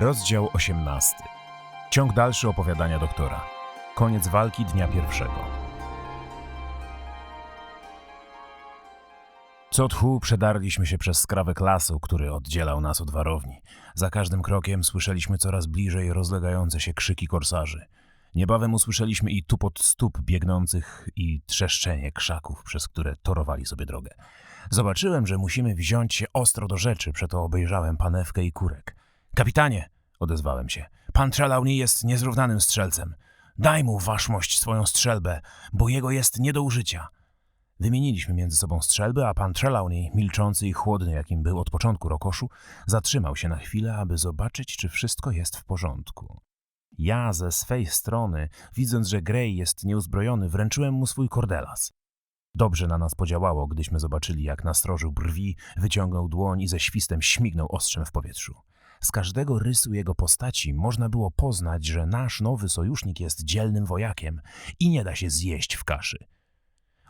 Rozdział 18. Ciąg dalszy opowiadania doktora. Koniec walki dnia pierwszego. Co tchu przedarliśmy się przez skrawek lasu, który oddzielał nas od warowni. Za każdym krokiem słyszeliśmy coraz bliżej rozlegające się krzyki korsarzy. Niebawem usłyszeliśmy i tupot stóp biegnących i trzeszczenie krzaków, przez które torowali sobie drogę. Zobaczyłem, że musimy wziąć się ostro do rzeczy, przeto obejrzałem panewkę i kurek. Kapitanie, odezwałem się, pan Trelawney jest niezrównanym strzelcem. Daj mu waszmość swoją strzelbę, bo jego jest nie do użycia. Wymieniliśmy między sobą strzelby, a pan Trelawney, milczący i chłodny jakim był od początku rokoszu, zatrzymał się na chwilę, aby zobaczyć, czy wszystko jest w porządku. Ja ze swej strony, widząc, że Gray jest nieuzbrojony, wręczyłem mu swój kordelas. Dobrze na nas podziałało, gdyśmy zobaczyli, jak nastrożył brwi, wyciągnął dłoń i ze świstem śmignął ostrzem w powietrzu. Z każdego rysu jego postaci można było poznać, że nasz nowy sojusznik jest dzielnym wojakiem i nie da się zjeść w kaszy.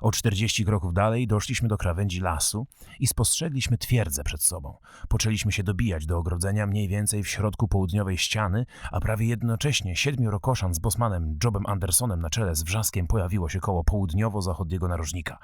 O 40 kroków dalej doszliśmy do krawędzi lasu i spostrzegliśmy twierdzę przed sobą. Poczęliśmy się dobijać do ogrodzenia mniej więcej w środku południowej ściany, a prawie jednocześnie siedmiu rokoszan z bosmanem Jobem Andersonem na czele z wrzaskiem pojawiło się koło południowo-zachodniego narożnika.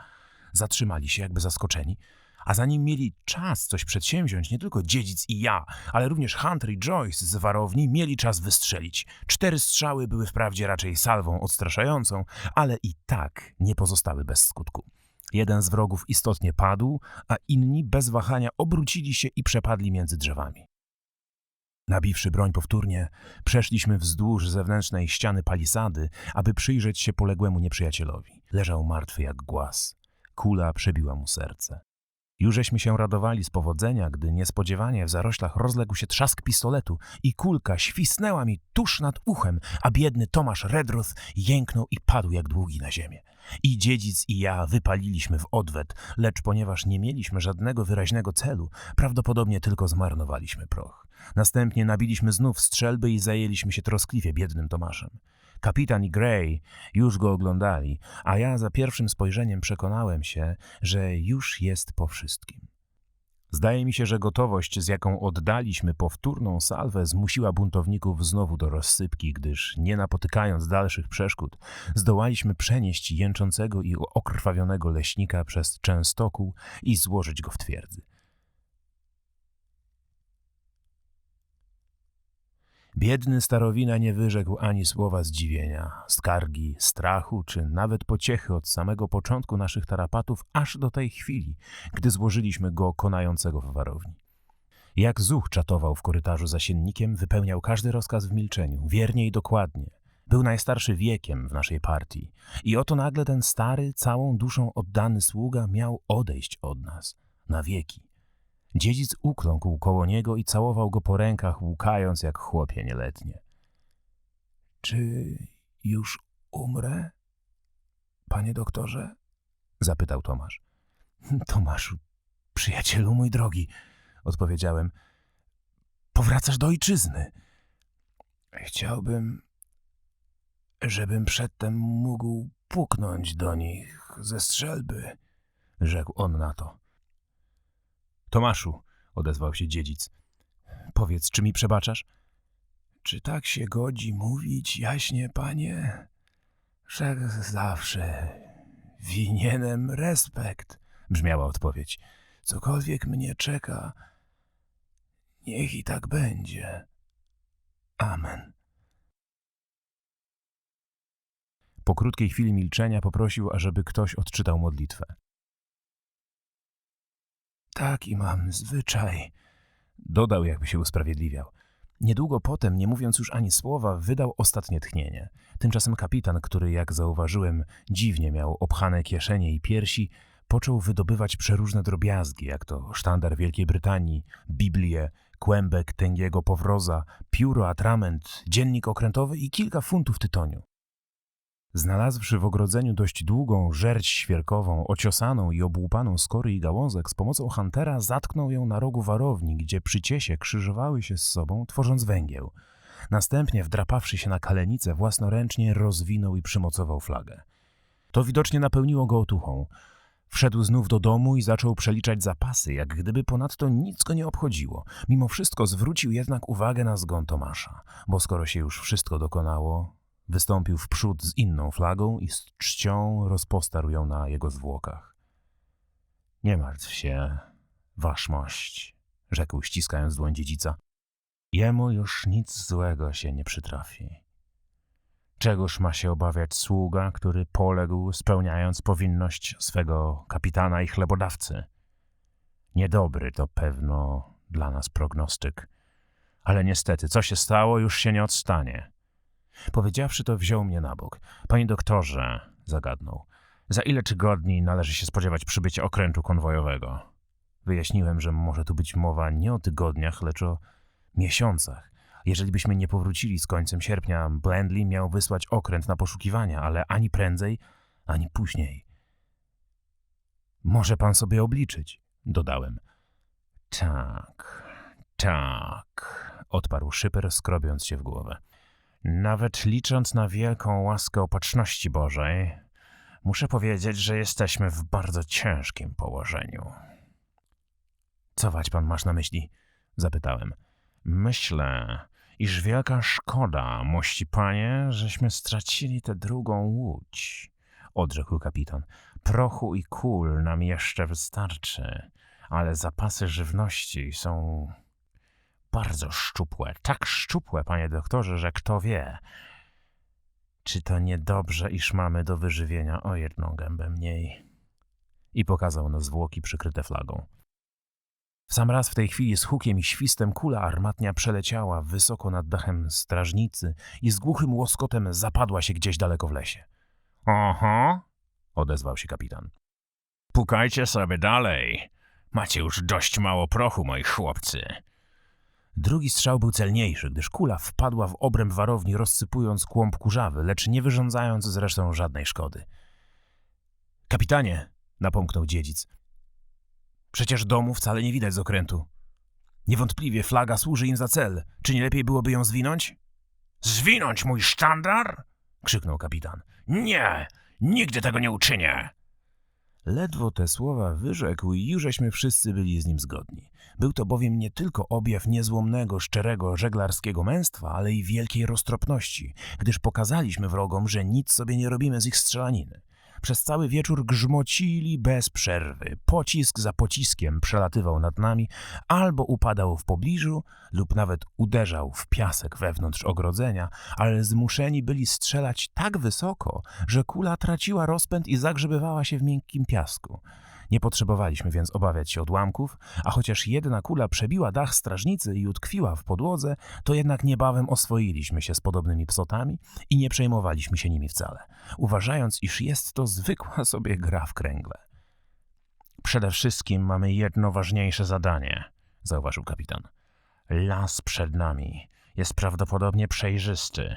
Zatrzymali się jakby zaskoczeni, a zanim mieli czas coś przedsięwziąć, nie tylko dziedzic i ja, ale również Hunter i Joyce z warowni mieli czas wystrzelić. Cztery strzały były wprawdzie raczej salwą odstraszającą, ale i tak nie pozostały bez skutku. Jeden z wrogów istotnie padł, a inni bez wahania obrócili się i przepadli między drzewami. Nabiwszy broń powtórnie, przeszliśmy wzdłuż zewnętrznej ściany palisady, aby przyjrzeć się poległemu nieprzyjacielowi. Leżał martwy jak głaz. Kula przebiła mu serce. Jużeśmy się radowali z powodzenia, gdy niespodziewanie w zaroślach rozległ się trzask pistoletu i kulka świsnęła mi tuż nad uchem, a biedny Tomasz Redruth jęknął i padł jak długi na ziemię. I dziedzic i ja wypaliliśmy w odwet, lecz ponieważ nie mieliśmy żadnego wyraźnego celu, prawdopodobnie tylko zmarnowaliśmy proch. Następnie nabiliśmy znów strzelby i zajęliśmy się troskliwie biednym Tomaszem. Kapitan i Gray już go oglądali, a ja za pierwszym spojrzeniem przekonałem się, że już jest po wszystkim. Zdaje mi się, że gotowość, z jaką oddaliśmy powtórną salwę, zmusiła buntowników znowu do rozsypki, gdyż nie napotykając dalszych przeszkód, zdołaliśmy przenieść jęczącego i okrwawionego leśnika przez Częstoku i złożyć go w twierdzy. Biedny starowina nie wyrzekł ani słowa zdziwienia, skargi, strachu, czy nawet pociechy od samego początku naszych tarapatów, aż do tej chwili, gdy złożyliśmy go konającego w warowni. Jak zuch czatował w korytarzu za siennikiem, wypełniał każdy rozkaz w milczeniu, wiernie i dokładnie. Był najstarszy wiekiem w naszej partii i oto nagle ten stary, całą duszą oddany sługa miał odejść od nas na wieki. Dziedzic ukląkł koło niego i całował go po rękach, łukając jak chłopie nieletnie. Czy już umrę, panie doktorze? zapytał Tomasz. Tomaszu, przyjacielu mój drogi, odpowiedziałem. Powracasz do ojczyzny. Chciałbym, żebym przedtem mógł puknąć do nich ze strzelby, rzekł on na to. Tomaszu, odezwał się dziedzic, powiedz, czy mi przebaczasz? Czy tak się godzi mówić, jaśnie panie? Wszak zawsze winienem respekt, brzmiała odpowiedź. Cokolwiek mnie czeka, niech i tak będzie. Amen. Po krótkiej chwili milczenia poprosił, ażeby ktoś odczytał modlitwę. Taki mam zwyczaj, dodał, jakby się usprawiedliwiał. Niedługo potem, nie mówiąc już ani słowa, wydał ostatnie tchnienie. Tymczasem kapitan, który, jak zauważyłem, dziwnie miał obchane kieszenie i piersi, począł wydobywać przeróżne drobiazgi, jak to sztandar Wielkiej Brytanii, Biblię, kłębek tęgiego powroza, pióro, atrament, dziennik okrętowy i kilka funtów tytoniu. Znalazłszy w ogrodzeniu dość długą żerć świerkową, ociosaną i obłupaną z kory i gałązek, z pomocą Huntera zatknął ją na rogu warowni, gdzie przy ciesie krzyżowały się z sobą, tworząc węgieł. Następnie, wdrapawszy się na kalenicę, własnoręcznie rozwinął i przymocował flagę. To widocznie napełniło go otuchą. Wszedł znów do domu i zaczął przeliczać zapasy, jak gdyby ponadto nic go nie obchodziło. Mimo wszystko zwrócił jednak uwagę na zgon Tomasza, bo skoro się już wszystko dokonało, wystąpił w przód z inną flagą i z czcią rozpostarł ją na jego zwłokach. Nie martw się, waszmość, rzekł ściskając dłoń dziedzica. Jemu już nic złego się nie przytrafi. Czegoż ma się obawiać sługa, który poległ spełniając powinność swego kapitana i chlebodawcy? Niedobry to pewno dla nas prognostyk. Ale niestety, co się stało, już się nie odstanie. Powiedziawszy to, wziął mnie na bok. Panie doktorze, zagadnął, za ile tygodni należy się spodziewać przybycia okrętu konwojowego? Wyjaśniłem, że może tu być mowa nie o tygodniach, lecz o miesiącach. Jeżeli byśmy nie powrócili z końcem sierpnia, Blendley miał wysłać okręt na poszukiwania, ale ani prędzej, ani później. Może pan sobie obliczyć, dodałem. Tak, tak, odparł szyper, skrobiąc się w głowę. Nawet licząc na wielką łaskę opatrzności Bożej, muszę powiedzieć, że jesteśmy w bardzo ciężkim położeniu. Co wać pan masz na myśli? zapytałem. Myślę, iż wielka szkoda, mości panie, żeśmy stracili tę drugą łódź, odrzekł kapitan. Prochu i kul nam jeszcze wystarczy, ale zapasy żywności są bardzo szczupłe, tak szczupłe, panie doktorze, że kto wie, czy to niedobrze, iż mamy do wyżywienia o jedną gębę mniej. I pokazał na zwłoki przykryte flagą. W sam raz w tej chwili z hukiem i świstem kula armatnia przeleciała wysoko nad dachem strażnicy i z głuchym łoskotem zapadła się gdzieś daleko w lesie. Oho, odezwał się kapitan. Pukajcie sobie dalej. Macie już dość mało prochu, moi chłopcy. Drugi strzał był celniejszy, gdyż kula wpadła w obręb warowni, rozsypując kłąb kurzawy, lecz nie wyrządzając zresztą żadnej szkody. Kapitanie, napomknął dziedzic, Przecież domu wcale nie widać z okrętu. Niewątpliwie flaga służy im za cel. Czy nie lepiej byłoby ją zwinąć? Zwinąć mój sztandar? krzyknął kapitan. Nie, nigdy tego nie uczynię. Ledwo te słowa wyrzekł i jużeśmy wszyscy byli z nim zgodni. Był to bowiem nie tylko objaw niezłomnego, szczerego żeglarskiego męstwa, ale i wielkiej roztropności, gdyż pokazaliśmy wrogom, że nic sobie nie robimy z ich strzelaniny. Przez cały wieczór grzmocili bez przerwy. Pocisk za pociskiem przelatywał nad nami, albo upadał w pobliżu, lub nawet uderzał w piasek wewnątrz ogrodzenia, ale zmuszeni byli strzelać tak wysoko, że kula traciła rozpęd i zagrzebywała się w miękkim piasku. Nie potrzebowaliśmy więc obawiać się odłamków, a chociaż jedna kula przebiła dach strażnicy i utkwiła w podłodze, to jednak niebawem oswoiliśmy się z podobnymi psotami i nie przejmowaliśmy się nimi wcale, uważając, iż jest to zwykła sobie gra w kręgle. Przede wszystkim mamy jedno ważniejsze zadanie, zauważył kapitan. Las przed nami jest prawdopodobnie przejrzysty.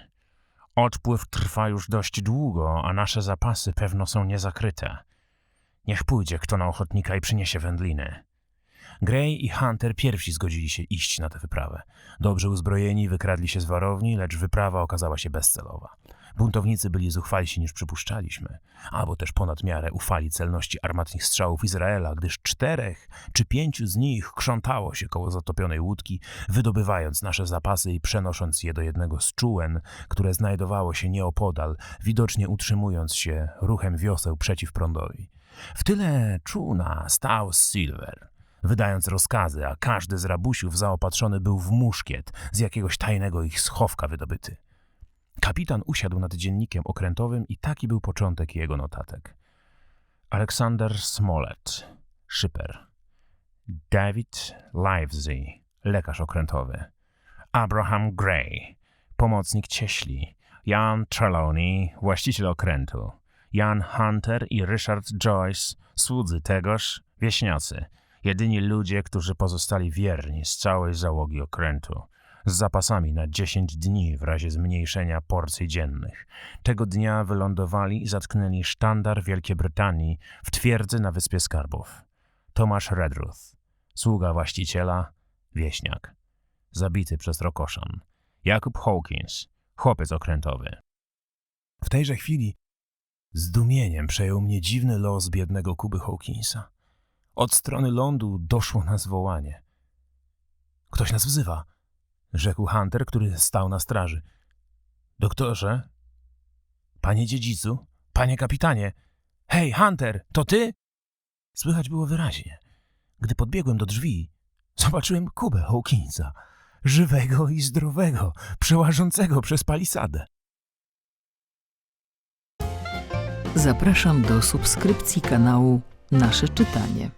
Odpływ trwa już dość długo, a nasze zapasy pewno są niezakryte. Niech pójdzie kto na ochotnika i przyniesie wędliny. Gray i Hunter pierwsi zgodzili się iść na tę wyprawę. Dobrze uzbrojeni wykradli się z warowni, lecz wyprawa okazała się bezcelowa. Buntownicy byli zuchwalsi niż przypuszczaliśmy, albo też ponad miarę ufali celności armatnych strzałów Izraela, gdyż czterech czy pięciu z nich krzątało się koło zatopionej łódki, wydobywając nasze zapasy i przenosząc je do jednego z czółen, które znajdowało się nieopodal, widocznie utrzymując się ruchem wioseł przeciw prądowi. W tyle czółna stał Silver, wydając rozkazy, a każdy z rabusiów zaopatrzony był w muszkiet z jakiegoś tajnego ich schowka wydobyty. Kapitan usiadł nad dziennikiem okrętowym i taki był początek jego notatek. Aleksander Smollett, szyper. David Livesey, lekarz okrętowy. Abraham Gray, pomocnik cieśli. Jan Trelawney, właściciel okrętu. Jan Hunter i Richard Joyce, słudzy tegoż, wieśniacy, jedyni ludzie, którzy pozostali wierni z całej załogi okrętu, z zapasami na 10 dni w razie zmniejszenia porcji dziennych. Tego dnia wylądowali i zatknęli sztandar Wielkiej Brytanii w twierdzy na Wyspie Skarbów. Tomasz Redruth, sługa właściciela, wieśniak, zabity przez Rokoszan. Jakub Hawkins, chłopiec okrętowy. W tejże chwili Zdumieniem przejął mnie dziwny los biednego Kuby Hawkinsa. Od strony lądu doszło nas wołanie. Ktoś nas wzywa, rzekł Hunter, który stał na straży. Doktorze? Panie dziedzicu? Panie kapitanie? Hej, Hunter, to ty? Słychać było wyraźnie. Gdy podbiegłem do drzwi, zobaczyłem Kubę Hawkinsa, żywego i zdrowego, przełażącego przez palisadę. Zapraszam do subskrypcji kanału Nasze Czytanie.